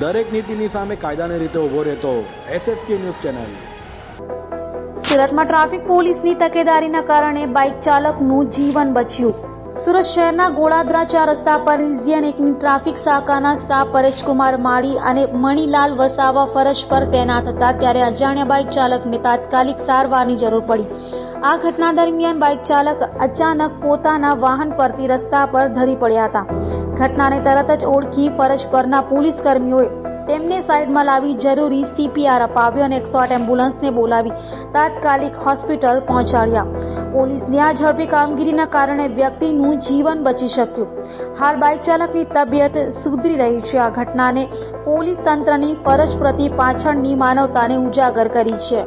દરેક નીતિની સામે કાયદાની રીતે ઊભો રહેતો એસએસકે ન્યૂઝ ચેનલ. સુરતમાં ટ્રાફિક પોલીસની તકેદારીના કારણે બાઇક ચાલકનું જીવન બચ્યું. સુરત શહેરના ગોળાદરા ચાર રસ્તા પર રિઝિયન એકની ટ્રાફિક શાખાના સ્ટાફ પરેશકુમાર માળી અને મણીલાલ વસાવા ફરજ પર તૈનાત હતા ત્યારે અજાણ્યા બાઇક ચાલકને તાત્કાલિક સારવારની જરૂર પડી. આ ઘટના દરમિયાન બાઇક ચાલક અચાનક પોતાના વાહન પરથી રસ્તા પર ધરી પડ્યા હતા. ઘટનાને તરત જ ઓળખી ફરજ પરના પોલીસ કર્મીઓએ તેમને સાઈડમાં લાવી જરૂરી સીપીઆર અપાવ્યો અને એકસો આઠ એમ્બ્યુલન્સને બોલાવી તાત્કાલિક હોસ્પિટલ પહોંચાડ્યા. પોલીસની આ ઝડપી કામગીરીના કારણે વ્યક્તિનું જીવન બચી શક્યું. હાલ બાઇક ચાલકની તબિયત સુધરી રહી છે. આ ઘટનાને પોલીસ તંત્રની ફરજ પ્રતિ પાછળની માનવતાને ઉજાગર કરી છે.